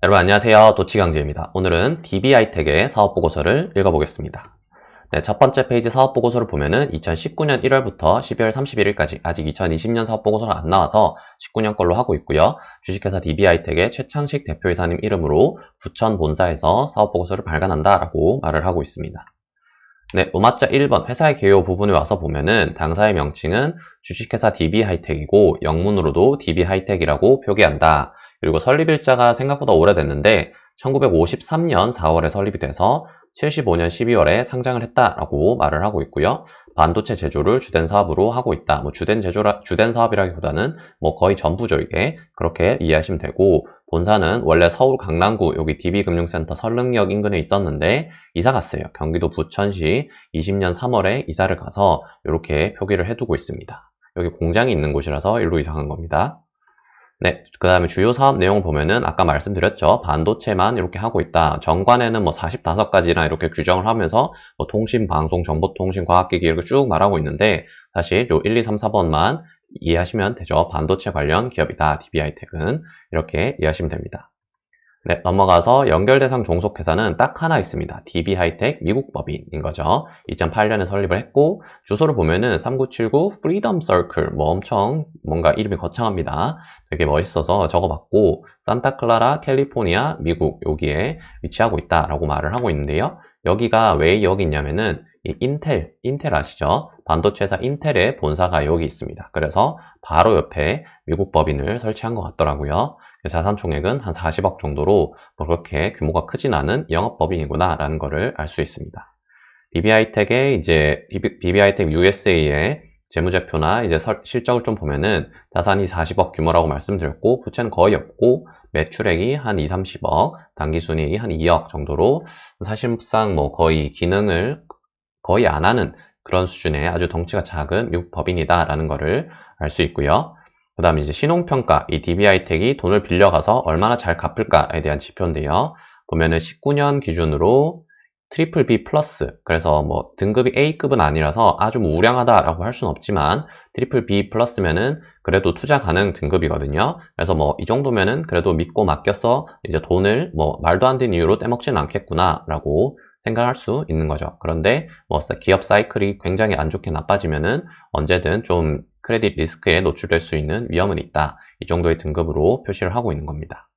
여러분 안녕하세요. 도치강재입니다. 오늘은 DBI텍의 사업보고서를 읽어보겠습니다. 네, 첫 번째 페이지 사업보고서를 보면은 2019년 1월부터 12월 31일까지 아직 2020년 사업보고서가 안 나와서 19년 걸로 하고 있고요. 주식회사 DBI텍의 최창식 대표이사님 이름으로 부천 본사에서 사업보고서를 발간한다라고 말을 하고 있습니다. 네, 오마자 1번 회사의 개요 부분에 와서 보면은 당사의 명칭은 주식회사 DB하이텍이고 영문으로도 DB하이텍이라고 표기한다. 그리고 설립일자가 생각보다 오래됐는데 1953년 4월에 설립이 돼서 75년 12월에 상장을 했다라고 말을 하고 있고요. 반도체 제조를 주된 사업으로 하고 있다. 뭐 주된 제조라 주된 사업이라기보다는 뭐 거의 전부죠 이게 그렇게 이해하시면 되고 본사는 원래 서울 강남구 여기 DB금융센터 설릉역 인근에 있었는데 이사 갔어요. 경기도 부천시 20년 3월에 이사를 가서 이렇게 표기를 해두고 있습니다. 여기 공장이 있는 곳이라서 일로 이사 간 겁니다. 네, 그 다음에 주요 사업 내용을 보면은 아까 말씀드렸죠. 반도체만 이렇게 하고 있다. 정관에는 뭐 45가지나 이렇게 규정을 하면서 뭐 통신, 방송, 정보통신, 과학기기 이렇게 쭉 말하고 있는데 사실 요 1, 2, 3, 4번만 이해하시면 되죠. 반도체 관련 기업이다. DBI텍은 이렇게 이해하시면 됩니다. 네, 넘어가서 연결 대상 종속 회사는 딱 하나 있습니다. DB하이텍 미국 법인인 거죠. 2008년에 설립을 했고 주소를 보면은 3979 Freedom Circle 뭐 엄청 뭔가 이름이 거창합니다. 되게 멋있어서 적어봤고 산타클라라 캘리포니아 미국 여기에 위치하고 있다라고 말을 하고 있는데요. 여기가 왜 여기 있냐면은 이 인텔 인텔 아시죠? 반도체 회사 인텔의 본사가 여기 있습니다. 그래서 바로 옆에 미국 법인을 설치한 것 같더라고요. 자산 총액은 한 40억 정도로 뭐 그렇게 규모가 크진 않은 영업법인이구나 라는 것을 알 수 있습니다. BBI텍의 이제 BBI텍 USA의 재무제표나 이제 실적을 좀 보면은 자산이 40억 규모라고 말씀드렸고 부채는 거의 없고 매출액이 한 2, 30억, 당기순이익이 한 2억 정도로 사실상 뭐 거의 기능을 거의 안 하는 그런 수준의 아주 덩치가 작은 미국 법인이다라는 것을 알 수 있고요. 그 다음에 이제 신용평가, 이 DBI텍이 돈을 빌려가서 얼마나 잘 갚을까에 대한 지표인데요. 보면은 19년 기준으로 트리플 B 플러스, 그래서 뭐 등급이 A급은 아니라서 아주 뭐 우량하다라고 할 수는 없지만 트리플 B 플러스면은 그래도 투자 가능 등급이거든요. 그래서 뭐 이 정도면은 그래도 믿고 맡겨서 이제 돈을 뭐 말도 안 되는 이유로 떼먹지는 않겠구나라고 생각할 수 있는 거죠. 그런데 뭐 기업 사이클이 굉장히 안 좋게 나빠지면은 언제든 좀 크레딧 리스크에 노출될 수 있는 위험은 있다. 이 정도의 등급으로 표시를 하고 있는 겁니다.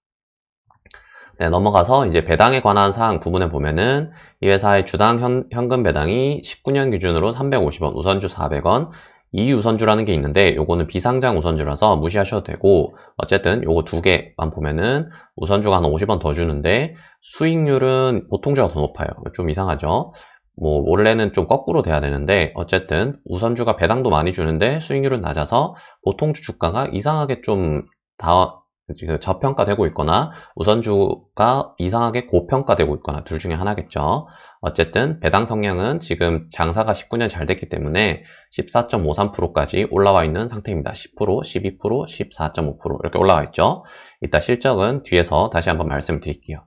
네, 넘어가서 이제 배당에 관한 사항 부분에 보면은 이 회사의 주당 현, 현금 배당이 19년 기준으로 350원, 우선주 400원, 이 우선주라는 게 있는데 요거는 비상장 우선주라서 무시하셔도 되고 어쨌든 요거 두 개만 보면은 우선주가 한 50원 더 주는데 수익률은 보통주가 더 높아요. 좀 이상하죠? 뭐 원래는 좀 거꾸로 돼야 되는데 어쨌든 우선주가 배당도 많이 주는데 수익률은 낮아서 보통주 주가가 이상하게 좀다 저평가되고 있거나 우선주가 이상하게 고평가되고 있거나 둘 중에 하나겠죠. 어쨌든 배당 성향은 지금 장사가 19년 잘 됐기 때문에 14.53%까지 올라와 있는 상태입니다. 10%, 12%, 14.5% 이렇게 올라와 있죠. 이따 실적은 뒤에서 다시 한번 말씀드릴게요.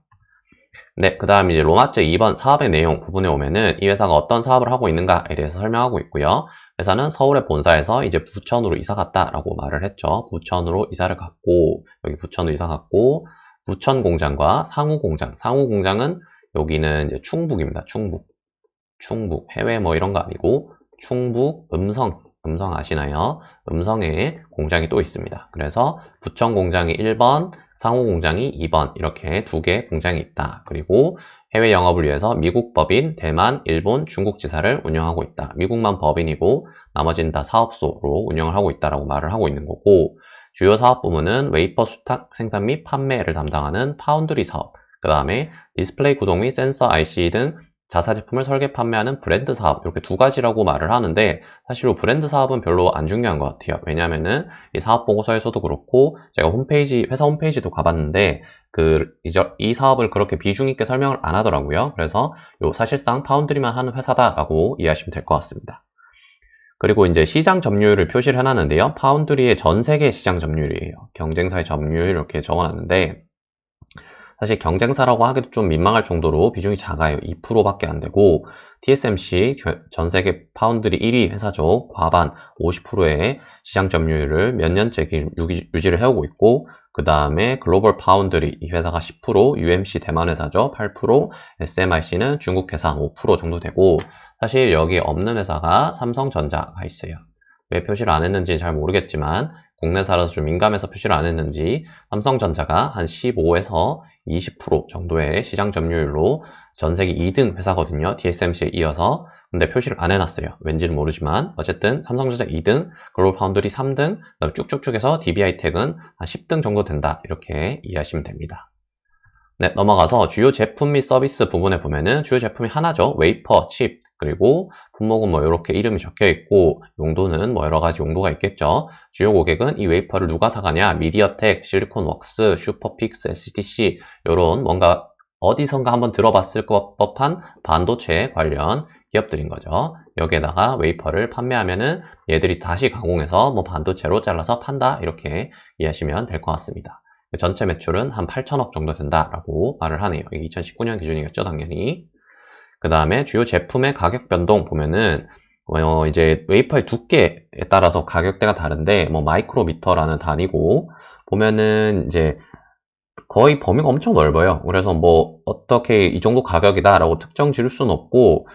네, 그 다음 이제 로마자 2번 사업의 내용 부분에 오면은 이 회사가 어떤 사업을 하고 있는가에 대해서 설명하고 있고요. 회사는 서울의 본사에서 이제 부천으로 이사 갔다라고 말을 했죠. 부천으로 이사를 갔고 여기 부천으로 이사 갔고 부천 공장과 상우 공장, 상우 공장은 여기는 충북입니다. 충북, 충북 해외 뭐 이런 거 아니고 충북 음성, 음성 아시나요? 음성에 공장이 또 있습니다. 그래서 부천 공장이 1번, 상호 공장이 2번 이렇게 두 개 공장이 있다. 그리고 해외 영업을 위해서 미국 법인, 대만, 일본, 중국 지사를 운영하고 있다. 미국만 법인이고 나머지는 다 사업소로 운영을 하고 있다라고 말을 하고 있는 거고 주요 사업 부문은 웨이퍼 수탁 생산 및 판매를 담당하는 파운드리 사업, 그 다음에 디스플레이 구동 및 센서 IC 등 자사 제품을 설계 판매하는 브랜드 사업 이렇게 두 가지라고 말을 하는데 사실 브랜드 사업은 별로 안 중요한 것 같아요. 왜냐하면은 이 사업 보고서에서도 그렇고 제가 홈페이지 회사 홈페이지도 가봤는데 그 이 사업을 그렇게 비중 있게 설명을 안 하더라고요. 그래서 요 사실상 파운드리만 하는 회사다라고 이해하시면 될 것 같습니다. 그리고 이제 시장 점유율을 표시를 해놨는데요. 파운드리의 전 세계 시장 점유율이에요. 경쟁사의 점유율 이렇게 적어놨는데 사실 경쟁사라고 하기도 좀 민망할 정도로 비중이 작아요. 2%밖에 안 되고 TSMC 전 세계 파운드리 1위 회사죠. 과반 50%의 시장 점유율을 몇 년째 유지를 해오고 있고 그 다음에 글로벌 파운드리 이 회사가 10%, UMC 대만 회사죠 8%, SMIC는 중국 회사 한5% 정도 되고 사실 여기 없는 회사가 삼성전자가 있어요. 왜 표시를 안 했는지 잘 모르겠지만 국내사라서 좀 민감해서 표시를 안 했는지 삼성전자가 한 15에서 20% 정도의 시장 점유율로 전 세계 2등 회사거든요. TSMC에 이어서. 근데 표시를 안 해놨어요. 왠지는 모르지만 어쨌든 삼성전자 2등, 글로벌 파운드리 3등, 그다음 쭉쭉쭉 해서 DBI텍은 한 10등 정도 된다. 이렇게 이해하시면 됩니다. 네, 넘어가서 주요 제품 및 서비스 부분에 보면은 주요 제품이 하나죠. 웨이퍼, 칩, 그리고 품목은 뭐 이렇게 이름이 적혀 있고 용도는 뭐 여러 가지 용도가 있겠죠. 주요 고객은 이 웨이퍼를 누가 사가냐? 미디어텍, 실리콘웍스, 슈퍼픽스, STC 이런 뭔가 어디선가 한번 들어봤을 것 법한 반도체 관련 기업들인 거죠. 여기에다가 웨이퍼를 판매하면은 얘들이 다시 가공해서 뭐 반도체로 잘라서 판다 이렇게 이해하시면 될 것 같습니다. 전체 매출은 한 8천억 정도 된다라고 말을 하네요. 이게 2019년 기준이겠죠, 당연히. 그 다음에 주요 제품의 가격 변동 보면은 어, 이제 웨이퍼의 두께에 따라서 가격대가 다른데 뭐 마이크로미터라는 단위고 보면은 이제 거의 범위가 엄청 넓어요. 그래서 뭐 어떻게 이 정도 가격이다라고 특정 지을 수는 없고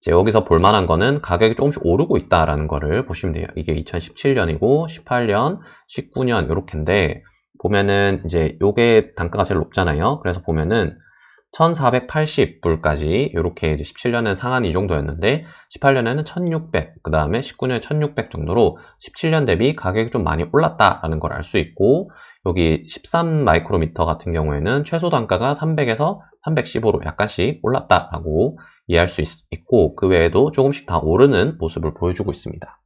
이제 여기서 볼 만한 거는 가격이 조금씩 오르고 있다라는 거를 보시면 돼요. 이게 2017년이고 18년, 19년 이렇게인데 보면은 이제 요게 단가가 제일 높잖아요. 그래서 보면은 1480불까지 이렇게 이제 17년은 상한이 이 정도였는데 18년에는 1600, 그 다음에 19년에 1600 정도로 17년 대비 가격이 좀 많이 올랐다라는 걸 알 수 있고 여기 13 마이크로미터 같은 경우에는 최소 단가가 300에서 315로 약간씩 올랐다라고 이해할 수 있, 있고 그 외에도 조금씩 다 오르는 모습을 보여주고 있습니다.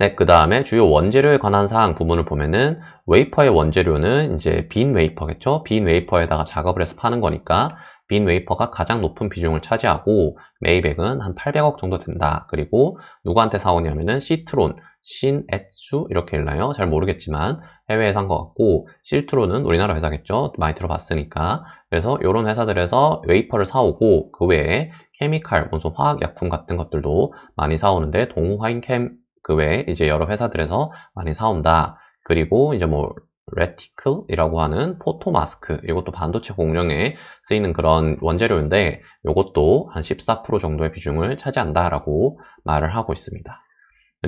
네, 그 다음에 주요 원재료에 관한 사항 부분을 보면은 웨이퍼의 원재료는 이제 빈 웨이퍼겠죠? 빈 웨이퍼에다가 작업을 해서 파는 거니까 빈 웨이퍼가 가장 높은 비중을 차지하고 메이백은 한 800억 정도 된다. 그리고 누구한테 사오냐면은 시트론, 신엣수 이렇게 읽나요? 잘 모르겠지만 해외에 산것 같고 실트론은 우리나라 회사겠죠? 많이 들어봤으니까 그래서 이런 회사들에서 웨이퍼를 사오고 그 외에 케미칼, 무슨 화학약품 같은 것들도 많이 사오는데 동화인캠 그 외에 이제 여러 회사들에서 많이 사온다. 그리고 이제 뭐 레티클이라고 하는 포토 마스크 이것도 반도체 공정에 쓰이는 그런 원재료인데 이것도 한 14% 정도의 비중을 차지한다라고 말을 하고 있습니다.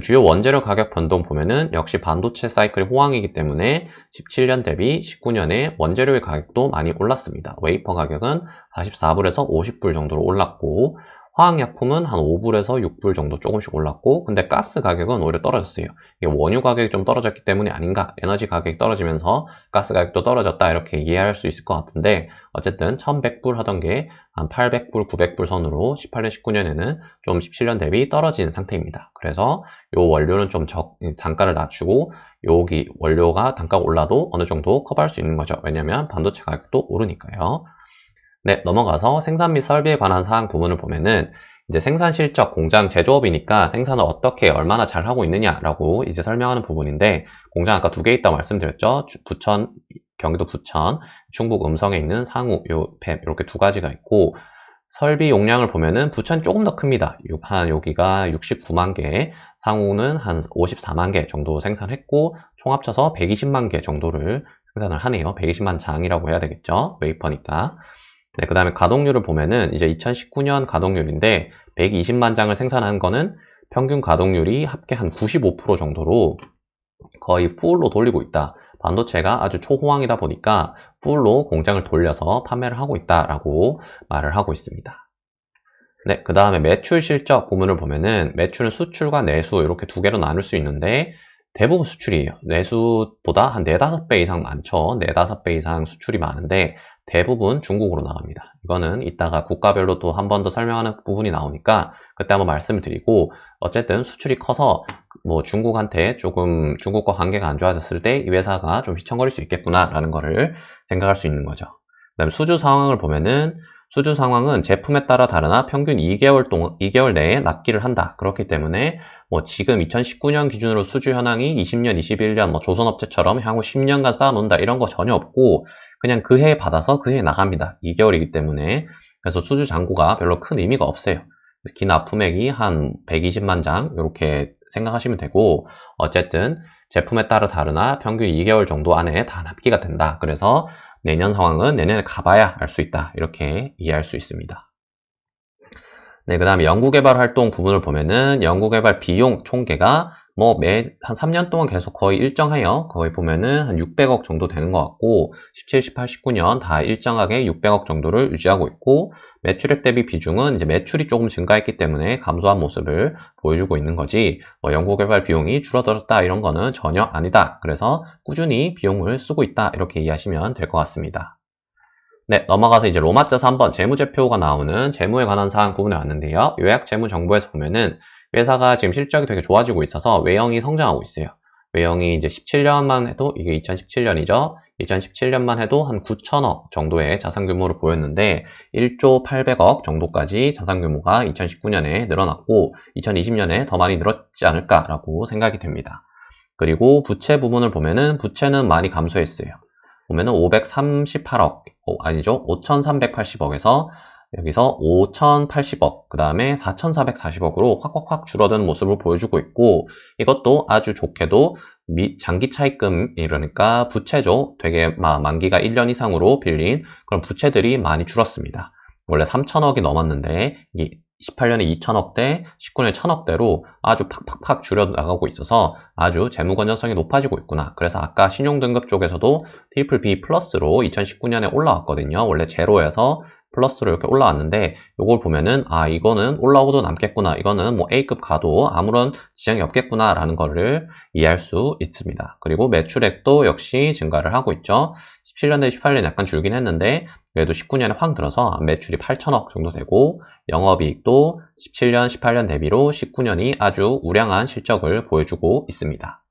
주요 원재료 가격 변동 보면은 역시 반도체 사이클이 호황이기 때문에 17년 대비 19년에 원재료의 가격도 많이 올랐습니다. 웨이퍼 가격은 44불에서 50불 정도로 올랐고 화학약품은 한 5불에서 6불 정도 조금씩 올랐고 근데 가스 가격은 오히려 떨어졌어요. 이게 원유 가격이 좀 떨어졌기 때문이 아닌가 에너지 가격이 떨어지면서 가스 가격도 떨어졌다 이렇게 이해할 수 있을 것 같은데 어쨌든 1100불 하던 게 한 800불, 900불 선으로 18년, 19년에는 좀 17년 대비 떨어진 상태입니다. 그래서 요 원료는 좀 적, 단가를 낮추고 여기 원료가 단가가 올라도 어느 정도 커버할 수 있는 거죠. 왜냐면 반도체 가격도 오르니까요. 네, 넘어가서 생산 및 설비에 관한 사항 부분을 보면은 이제 생산 실적, 공장 제조업이니까 생산을 어떻게 얼마나 잘 하고 있느냐라고 이제 설명하는 부분인데 공장 아까 두 개 있다고 말씀드렸죠. 부천, 경기도 부천, 충북 음성에 있는 상우, 요, 뱀 이렇게 두 가지가 있고 설비 용량을 보면은 부천 조금 더 큽니다. 한 여기가 69만 개, 상우는 한 54만 개 정도 생산했고 총 합쳐서 120만 개 정도를 생산을 하네요. 120만 장이라고 해야 되겠죠. 웨이퍼니까. 네, 그 다음에 가동률을 보면은 이제 2019년 가동률인데 120만 장을 생산한 거는 평균 가동률이 합계 한 95% 정도로 거의 풀로 돌리고 있다. 반도체가 아주 초호황이다 보니까 풀로 공장을 돌려서 판매를 하고 있다라고 말을 하고 있습니다. 네, 그 다음에 매출 실적 부분을 보면은 매출은 수출과 내수 이렇게 두 개로 나눌 수 있는데 대부분 수출이에요. 내수보다 한 4, 5배 이상 많죠. 4, 5배 이상 수출이 많은데 대부분 중국으로 나갑니다. 이거는 이따가 국가별로 또 한 번 더 설명하는 부분이 나오니까 그때 한번 말씀을 드리고 어쨌든 수출이 커서 뭐 중국한테 조금 중국과 관계가 안 좋아졌을 때 이 회사가 좀 휘청거릴 수 있겠구나라는 거를 생각할 수 있는 거죠. 그 다음에 수주 상황을 보면은 수주 상황은 제품에 따라 다르나 평균 2개월 동안 2개월 내에 납기를 한다. 그렇기 때문에 뭐 지금 2019년 기준으로 수주 현황이 20년, 21년 뭐 조선업체처럼 향후 10년간 쌓아놓는다 이런 거 전혀 없고 그냥 그 해에 받아서 그 해에 나갑니다. 2개월이기 때문에. 그래서 수주 잔고가 별로 큰 의미가 없어요. 긴 납품액이 한 120만 장 이렇게 생각하시면 되고 어쨌든 제품에 따라 다르나 평균 2개월 정도 안에 다 납기가 된다. 그래서 내년 상황은 내년에 가봐야 알 수 있다. 이렇게 이해할 수 있습니다. 네, 그 다음에 연구개발 활동 부분을 보면은 연구개발 비용 총계가 뭐 매 한 3년 동안 계속 거의 일정해요. 거의 보면은 한 600억 정도 되는 것 같고 17, 18, 19년 다 일정하게 600억 정도를 유지하고 있고 매출액 대비 비중은 이제 매출이 조금 증가했기 때문에 감소한 모습을 보여주고 있는 거지 뭐 연구개발 비용이 줄어들었다 이런 거는 전혀 아니다. 그래서 꾸준히 비용을 쓰고 있다 이렇게 이해하시면 될 것 같습니다. 네, 넘어가서 이제 로마자서 한번 재무제표가 나오는 재무에 관한 사항 부분에 왔는데요. 요약 재무 정보에서 보면은 회사가 지금 실적이 되게 좋아지고 있어서 외형이 성장하고 있어요. 외형이 이제 17년만 해도 이게 2017년이죠. 2017년만 해도 한 9천억 정도의 자산 규모를 보였는데 1조 800억 정도까지 자산 규모가 2019년에 늘어났고 2020년에 더 많이 늘었지 않을까라고 생각이 됩니다. 그리고 부채 부분을 보면은 부채는 많이 감소했어요. 보면은 538억, 어, 아니죠. 5,380억에서 여기서 5,080억, 그 다음에 4,440억으로 확확확 줄어드는 모습을 보여주고 있고 이것도 아주 좋게도 미, 장기 차입금 이러니까 부채죠. 되게 만기가 1년 이상으로 빌린 그런 부채들이 많이 줄었습니다. 원래 3천억이 넘었는데 이게 18년에 2천억대, 19년에 1천억대로 아주 팍팍팍 줄여나가고 있어서 아주 재무 건전성이 높아지고 있구나. 그래서 아까 신용등급 쪽에서도 트리플 B 플러스로 2019년에 올라왔거든요. 원래 제로에서 플러스로 이렇게 올라왔는데 이걸 보면은 아 이거는 올라오고도 남겠구나. 이거는 뭐 A급 가도 아무런 지장이 없겠구나 라는 거를 이해할 수 있습니다. 그리고 매출액도 역시 증가를 하고 있죠. 17년 대 18년 약간 줄긴 했는데 그래도 19년에 확 들어서 매출이 8천억 정도 되고 영업이익도 17년 18년 대비로 19년이 아주 우량한 실적을 보여주고 있습니다.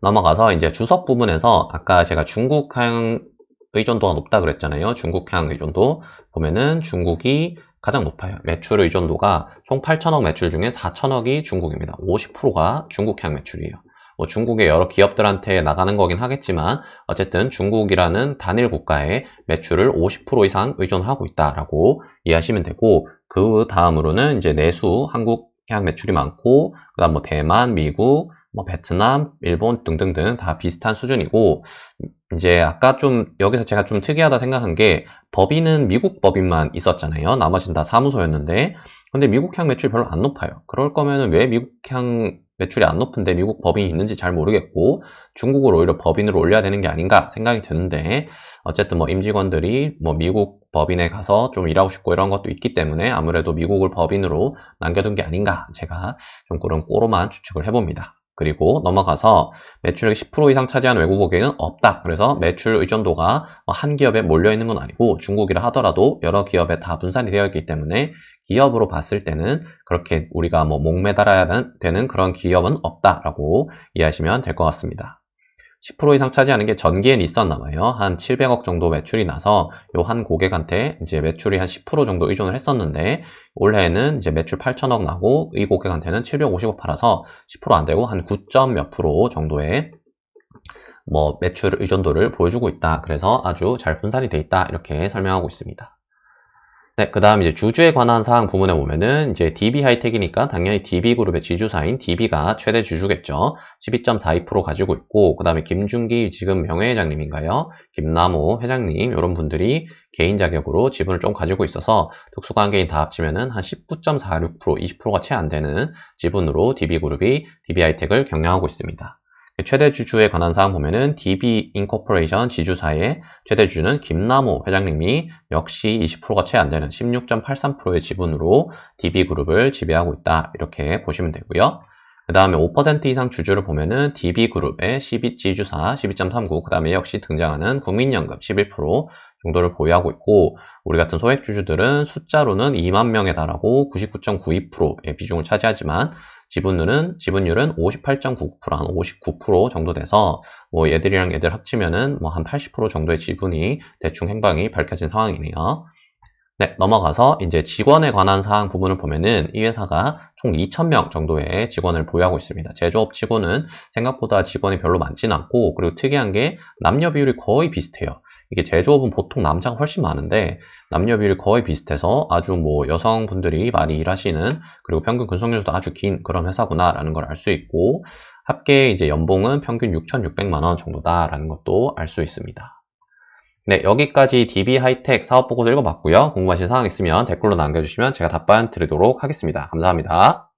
넘어가서 이제 주석 부분에서 아까 제가 중국항 의존도가 높다 그랬잖아요. 중국향 의존도 보면은 중국이 가장 높아요. 매출 의존도가 총 8천억 매출 중에 4천억이 중국입니다. 50%가 중국향 매출이에요. 뭐 중국의 여러 기업들한테 나가는 거긴 하겠지만 어쨌든 중국이라는 단일 국가의 매출을 50% 이상 의존하고 있다라고 이해하시면 되고 그 다음으로는 이제 내수 한국향 매출이 많고 그다음 뭐 대만, 미국, 뭐 베트남, 일본 등등등 다 비슷한 수준이고 이제 아까 좀 여기서 제가 좀 특이하다 생각한 게 법인은 미국 법인만 있었잖아요. 나머지는 다 사무소였는데 근데 미국향 매출이 별로 안 높아요. 그럴 거면은 왜 미국향 매출이 안 높은데 미국 법인이 있는지 잘 모르겠고 중국을 오히려 법인으로 올려야 되는 게 아닌가 생각이 드는데 어쨌든 뭐 임직원들이 뭐 미국 법인에 가서 좀 일하고 싶고 이런 것도 있기 때문에 아무래도 미국을 법인으로 남겨둔 게 아닌가 제가 좀 그런 꼬로만 추측을 해봅니다. 그리고 넘어가서 매출액 10% 이상 차지하는 외국 고객은 없다. 그래서 매출 의존도가 한 기업에 몰려 있는 건 아니고 중국이라 하더라도 여러 기업에 다 분산이 되어 있기 때문에 기업으로 봤을 때는 그렇게 우리가 뭐 목매달아야 되는 그런 기업은 없다라고 이해하시면 될 것 같습니다. 10% 이상 차지하는 게 전기엔 있었나 봐요. 한 700억 정도 매출이 나서 요 한 고객한테 이제 매출이 한 10% 정도 의존을 했었는데 올해는 이제 매출 8천억 나고 이 고객한테는 750억 팔아서 10%안 되고 한 9점 몇 프로 정도의 뭐 매출 의존도를 보여주고 있다. 그래서 아주 잘 분산이 돼 있다. 이렇게 설명하고 있습니다. 네, 그 다음 이제 주주에 관한 사항 부분에 보면은 이제 DB 하이텍이니까 당연히 DB 그룹의 지주사인 DB가 최대 주주겠죠. 12.42% 가지고 있고, 그 다음에 김준기 지금 명예회장님인가요? 김남호 회장님, 이런 분들이 개인 자격으로 지분을 좀 가지고 있어서 특수관계인 다 합치면은 한 19.46%, 20%가 채 안 되는 지분으로 DB그룹이 DB하이텍을 경영하고 있습니다. 최대 주주에 관한 사항 보면은 DB 인코퍼레이션 지주사의 최대 주주는 김남호 회장님이 역시 20%가 채 안 되는 16.83%의 지분으로 DB그룹을 지배하고 있다. 이렇게 보시면 되고요. 그 다음에 5% 이상 주주를 보면은 DB그룹의 12, 지주사 12.39, 그 다음에 역시 등장하는 국민연금 11% 정도를 보유하고 있고, 우리 같은 소액 주주들은 숫자로는 2만 명에 달하고 99.92%의 비중을 차지하지만, 지분율은 지분율은 58.99%한 59% 정도 돼서 뭐 얘들이랑 얘들 합치면은 뭐 한 80% 정도의 지분이 대충 행방이 밝혀진 상황이네요. 네, 넘어가서 이제 직원에 관한 사항 부분을 보면은 이 회사가 총 2,000명 정도의 직원을 보유하고 있습니다. 제조업 치고는 생각보다 직원이 별로 많지는 않고 그리고 특이한 게 남녀 비율이 거의 비슷해요. 이게 제조업은 보통 남자가 훨씬 많은데 남녀 비율이 거의 비슷해서 아주 뭐 여성분들이 많이 일하시는 그리고 평균 근속연수도 아주 긴 그런 회사구나라는 걸 알 수 있고 합계 이제 연봉은 평균 6,600만 원 정도다라는 것도 알 수 있습니다. 네, 여기까지 DB 하이텍 사업 보고서 읽어봤고요. 궁금하신 사항 있으면 댓글로 남겨주시면 제가 답변 드리도록 하겠습니다. 감사합니다.